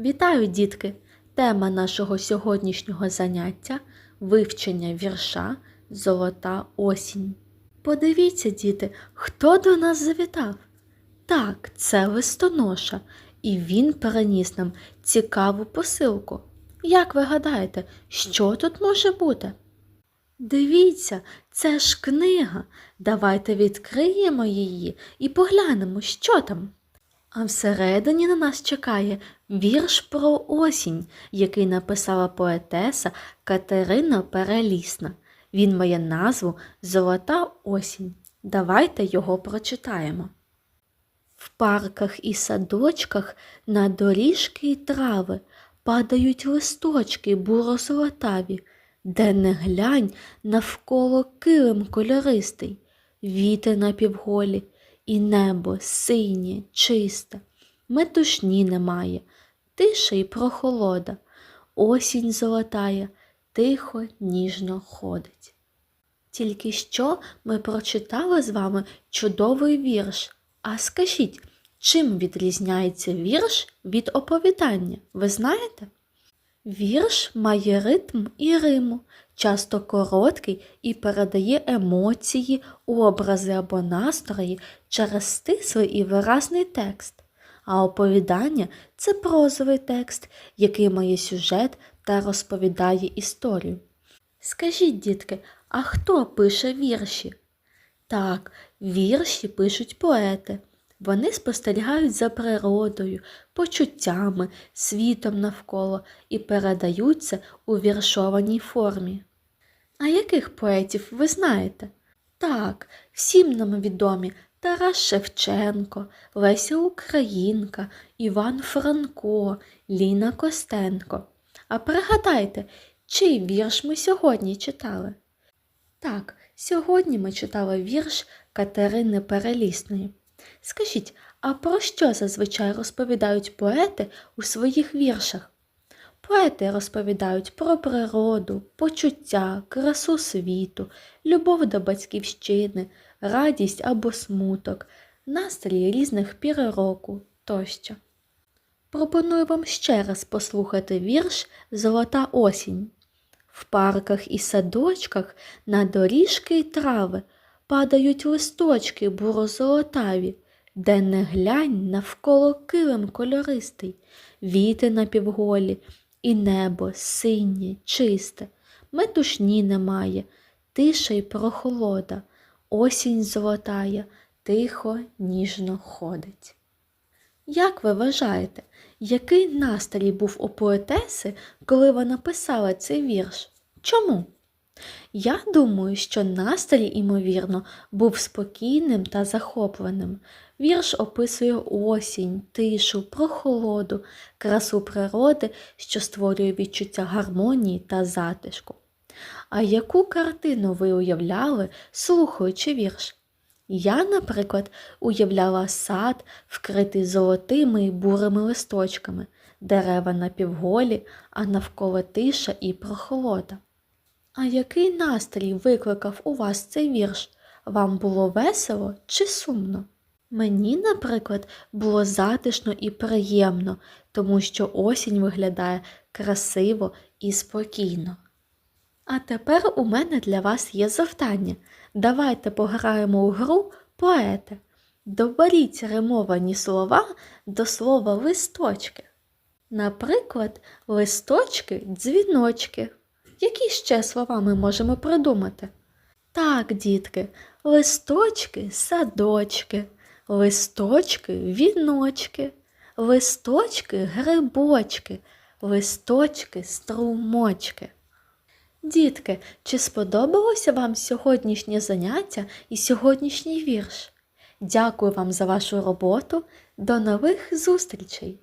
Вітаю, дітки! Тема нашого сьогоднішнього заняття вивчення вірша Золота осінь. Подивіться, діти, хто до нас завітав? Так, це листоноша, і він переніс нам цікаву посилку. Як ви гадаєте, що тут може бути? Дивіться, це ж книга. Давайте відкриємо її і поглянемо, що там. А всередині на нас чекає вірш про осінь, який написала поетеса Катерина Перелісна. Він має назву Золота осінь. Давайте його прочитаємо. В парках і садочках на доріжки й трави падають листочки буро-золотаві, де не глянь навколо килим кольористий, вітер на півголі, і небо синє, чисте, метушні немає, тиша й прохолода, осінь золотая, тихо, ніжно ходить. Тільки що ми прочитали з вами чудовий вірш. А скажіть, чим відрізняється вірш від оповідання? Ви знаєте? Вірш має ритм і риму, часто короткий і передає емоції, образи або настрої через стислий і виразний текст. А оповідання це прозовий текст, який має сюжет та розповідає історію. Скажіть, дітки, а хто пише вірші? Так, вірші пишуть поети. Вони спостерігають за природою, почуттями, світом навколо і передаються у віршованій формі. А яких поетів ви знаєте? Так, всім нам відомі Тарас Шевченко, Леся Українка, Іван Франко, Ліна Костенко. А пригадайте, чий вірш ми сьогодні читали? Так, сьогодні ми читали вірш Катерини Перелісної. Скажіть, а про що зазвичай розповідають поети у своїх віршах? Поети розповідають про природу, почуття, красу світу, любов до батьківщини, радість або смуток, настрій різних пір року тощо. Пропоную вам ще раз послухати вірш Золота осінь. В парках і садочках на доріжки й трави падають листочки буро-золотаві, де не глянь навколо килим кольористий, віти на півголі, і небо синє, чисте, метушні немає, тиша й прохолода, осінь золотая, тихо, ніжно ходить. Як ви вважаєте, який настрій був у поетеси, коли вона писала цей вірш? Чому? Я думаю, що настрій, імовірно, був спокійним та захопленим. Вірш описує осінь, тишу, прохолоду, красу природи, що створює відчуття гармонії та затишку. А яку картину ви уявляли, слухаючи вірш? Я, наприклад, уявляла сад, вкритий золотими й бурими листочками, дерева напівголі, а навколо тиша і прохолода. А який настрій викликав у вас цей вірш? Вам було весело чи сумно? Мені, наприклад, було затишно і приємно, тому що осінь виглядає красиво і спокійно. А тепер у мене для вас є завдання. Давайте пограємо у гру поети. Доберіть римовані слова до слова листочки. Наприклад, листочки дзвіночки. Які ще слова ми можемо придумати? Так, дітки, листочки садочки, листочки віночки, листочки грибочки, листочки струмочки. Дітки, чи сподобалося вам сьогоднішнє заняття і сьогоднішній вірш? Дякую вам за вашу роботу. До нових зустрічей!